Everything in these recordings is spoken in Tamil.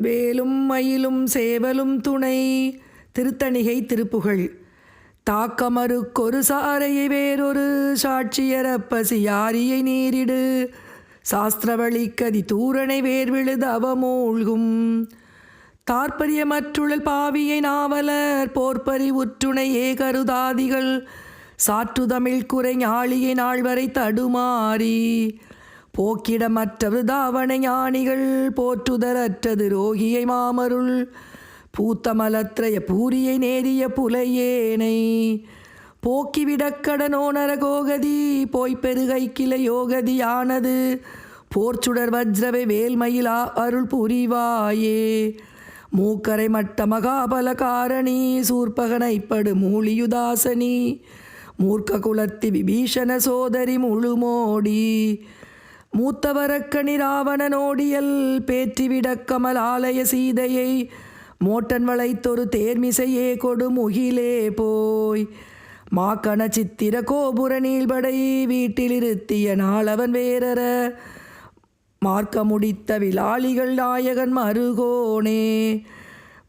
வேலும் மயிலும் சேவலும் துணை. திருத்தணிகை திருப்புகழ். தாக்கமறுக்கொரு சாரையை வேறொரு சாட்சியரப்பசி யாரியை நீரிடு. சாஸ்திரவழிக்கதி தூரணை வேர்விழுது அவமூழ்கும். தாற்பரியமற்றுழல் பாவியை நாவலர் போர்ப்பரி உற்றுணை ஏகருதாதிகள் சாற்றுதமிழ் குறை ஞாழியை நாள்வரை தடுமாறி. போக்கிடமற்றது தாவண ஞானிகள் போற்றுதலற்றது ரோகியை மாமருள். பூத்தமலத்ரய பூரியை நேரிய புலையேனை. போக்கிவிடக்கடனோனர கோகதி போய்ப் பெருகை கிளை யோகதியானது போர்ச்சுடர் வஜ்ரவை வேல்மயிலா அருள் புரிவாயே. மூக்கரை மட்ட மகாபல காரணி சூர்பகனைப்படு மூலியுதாசனி மூர்க்க குலத்தி விபீஷண சோதரி முழுமோடி. மூத்தவரக்கணிராவணனோடியல் பேற்றிவிடக் கமல் ஆலய சீதையை மோட்டன் வளைத்தொரு தேர்மிசையே கொடு முகிலே போய். மாக்கண சித்திர கோபுர நீள்படை வீட்டிலிருத்திய நாளவன் வேரற மார்க்க முடித்த விலாளிகள் நாயகன் மருகோனே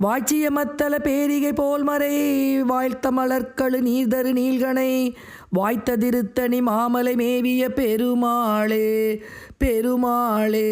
வாய்ச்சியமத்தல பேரிகை போல் மறை வாழ்த்த மலர்களு நீர்தரு நீள்கனை வாய்த்த திருத்தணி மாமலை மேவிய பெருமாளே பெருமாளே.